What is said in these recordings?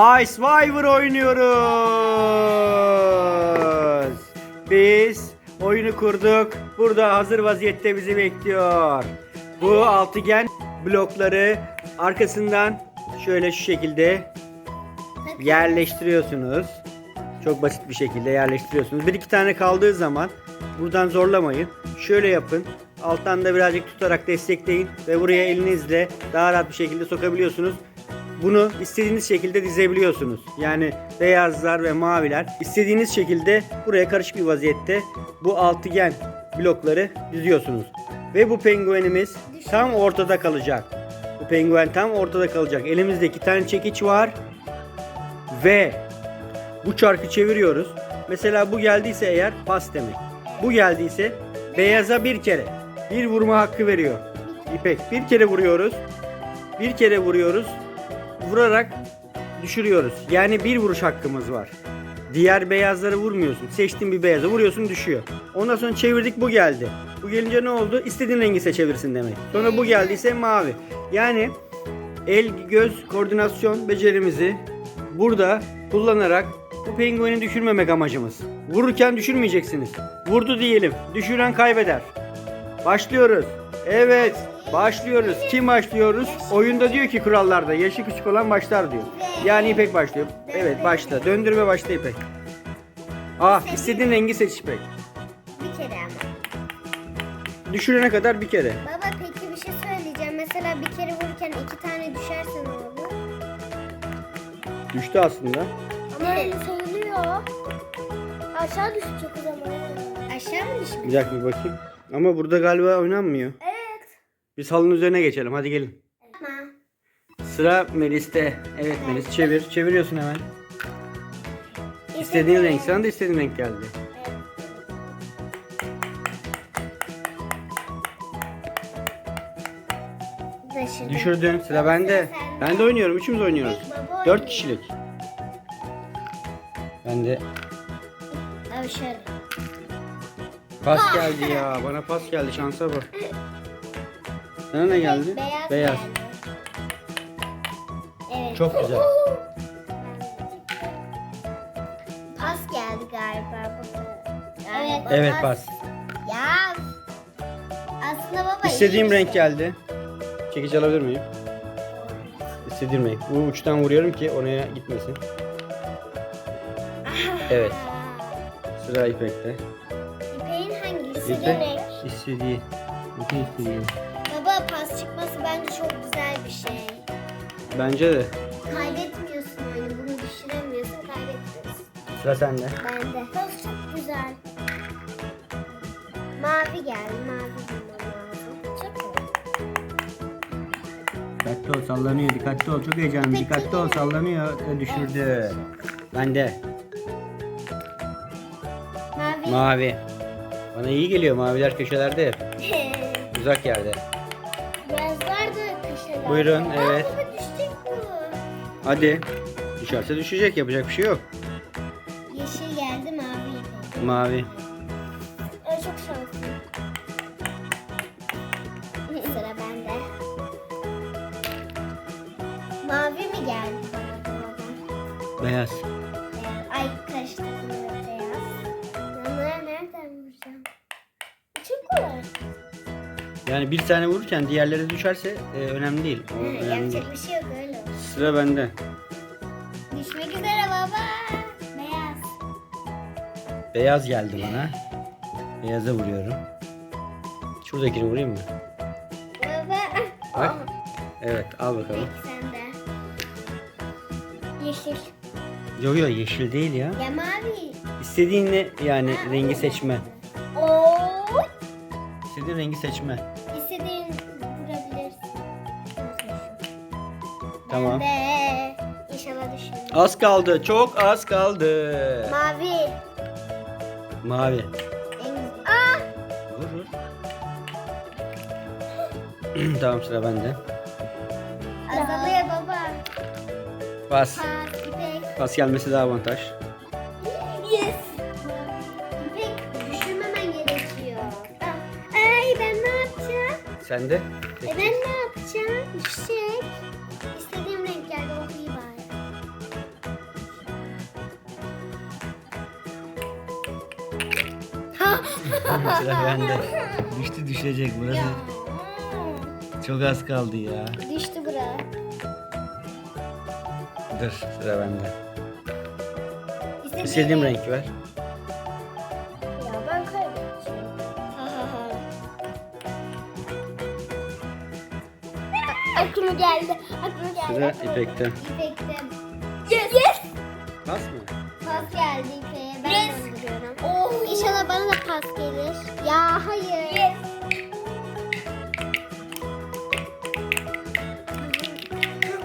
Ice Survivor oynuyoruz. Biz oyunu kurduk. Burada hazır vaziyette bizi bekliyor. Bu altıgen blokları arkasından şöyle şu şekilde yerleştiriyorsunuz. Çok basit bir şekilde yerleştiriyorsunuz. Bir iki tane kaldığı zaman buradan zorlamayın. Şöyle yapın. Alttan da birazcık tutarak destekleyin ve buraya elinizle daha rahat bir şekilde sokabiliyorsunuz. Bunu istediğiniz şekilde dizebiliyorsunuz. Yani beyazlar ve maviler istediğiniz şekilde buraya karışık bir vaziyette bu altıgen blokları diziyorsunuz. Ve bu penguenimiz tam ortada kalacak. Bu penguen tam ortada kalacak. Elimizde iki tane çekiç var. Ve bu çarkı çeviriyoruz. Mesela bu geldiyse eğer pas demek. Bu geldiyse beyaza bir kere. Bir vurma hakkı veriyor. İpek bir kere vuruyoruz. Bir kere vuruyoruz. Vurarak düşürüyoruz. Yani bir vuruş hakkımız var. Diğer beyazları vurmuyorsun. Seçtiğin bir beyaza vuruyorsun düşüyor. Ondan sonra çevirdik bu geldi. Bu gelince ne oldu? İstediğin rengi seçebilirsin demek. Sonra bu geldiyse mavi. Yani el göz koordinasyon becerimizi burada kullanarak bu pengueni düşürmemek amacımız. Vururken düşürmeyeceksiniz. Vurdu diyelim. Düşüren kaybeder. Başlıyoruz. Evet. Başlıyoruz. Kim başlıyoruz? Oyunda diyor ki kurallarda yaşı küçük olan başlar diyor. Yani İpek başlıyor. Evet başla. Döndürme başla İpek. Ah istediğin rengi seç İpek. Bir kere ama. Düşürene kadar bir kere. Baba peki bir şey söyleyeceğim. Mesela bir kere vururken iki tane düşerse ne olur? Düştü aslında. Ama sayılıyor. Aşağı düşecek o zaman. Aşağı mı düşmüş? Bir dakika bir bakayım. Ama burada galiba oynanmıyor. Evet. Biz halının üzerine geçelim. Hadi gelin. Tamam. Sıra Melis'te. Evet Melis çevir. Çeviriyorsun hemen. İstediğin renk. Sana da istediğin renk geldi. Düşürdüm. Düşürdün. Sıra bende. Ben de oynuyorum. Üçümüz oynuyoruz. Dört kişilik. Ben de pas geldi ya. Bana pas geldi. Şansa bak. Sana ne geldi? Beyaz, geldi. Evet. Çok güzel. Pas geldi galiba. Evet. Evet pas. Ya. Aslında baba İstediğim iyi renk şey. geldi. Çekici alabilir miyim? İstediğim renk. Bu uçtan vuruyorum ki oraya gitmesin. Evet. Sıra İpek'te. İpeğin hangisi İpek istediği. İpek istediği. Baba pas çıkması bence çok güzel bir şey. Bence de. Kaybetmiyorsun oyunu. Bunu düşüremiyorsun. Kaybetmiyorsun. Sıra sende. Ben de. Pas çok güzel. Mavi geldi. Mavi bulmam lazım. Çok güzel. Dikkatli ol sallanıyor. Dikkatli ol. Çok heyecanlı. Dikkatli ol sallanıyor. Ve düşürdü. Bende. Mavi. Mavi. Bana iyi geliyor. Maviler köşelerde hep. Uzak yerde. Buyurun, evet. baba düşecek bu. Hadi. Düşerse düşecek. Yapacak bir şey yok. Yeşil geldi mavi ipek. Mavi. Ay çok şanslıyım. Sıra bende. Mavi mi geldi bana. Beyaz. Yani bir tane vururken diğerleri düşerse e, önemli değil. O Hı, önemli değil. Yapacak bir şey yok öyle. Sıra bende. Düşmek üzere baba. Beyaz. Beyaz geldi bana. Beyaza vuruyorum. Şuradakini vurayım mı? Baba. Bak. Evet al bakalım. Peki sen de. Yeşil. Yok yok yeşil değil ya. Ya mavi. İstediğin ne yani rengi seçme. Oo. İstediğin rengi seçme. İstediğin vurabilirsin. Tamam. De inşallah. Az kaldı. Çok az kaldı. Mavi. Mavi. En... Ah! Vur vur. tamam sıra bende. Azalıyor baba. Pas. Pas, ipek. Pas gelmesi daha avantaj. Yes. Sen de. E ben ne yapacağım? Yüksek. İstediğim renklerde okuyayım bari. Sıra bende. Düştü düşecek burası. Ya. Çok az kaldı ya. Düştü bura. Dur sıra bende. İstediğim renk ver. Aklıma geldi. Aklıma geldi. Sıra İpek'te. İpek'te. Yes. Yes. Pas mı? Pas geldi İpek'e. Ben döndürüyorum. Oh. İnşallah bana da pas gelir. Ya hayır. Yes.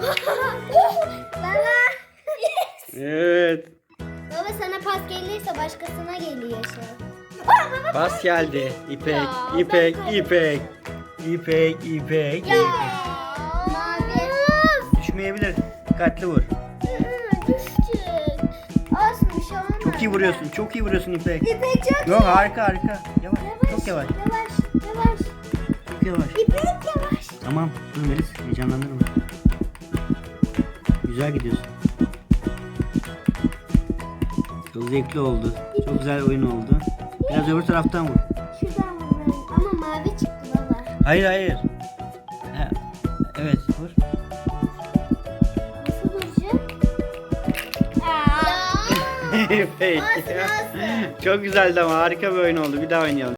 Baba. Evet. Baba sana pas gelirse başkasına geliyor şey. Pas geldi. İpek, Ya, İpek, ben İpek. İpek, İpek. Düşmeyebilir. Dikkatli vur. Düştük. Olsun bir şey olmaz. Çok iyi vuruyorsun. Çok iyi vuruyorsun İpek. İpek çok Yok harika harika. Yavaş. Çok yavaş. Yavaş. Yavaş. Çok yavaş. İpek yavaş. Tamam. Dur Melis. Heyecanlandırma. Güzel gidiyorsun. Çok zevkli oldu. Çok güzel oyun oldu. Biraz öbür taraftan vur. Şuradan vurmalıyım. Ama mavi çıktı baba. Hayır hayır. Ha, Evet vur. Olsun, olsun. Çok güzeldi ama harika bir oyun oldu. Bir daha oynayalım.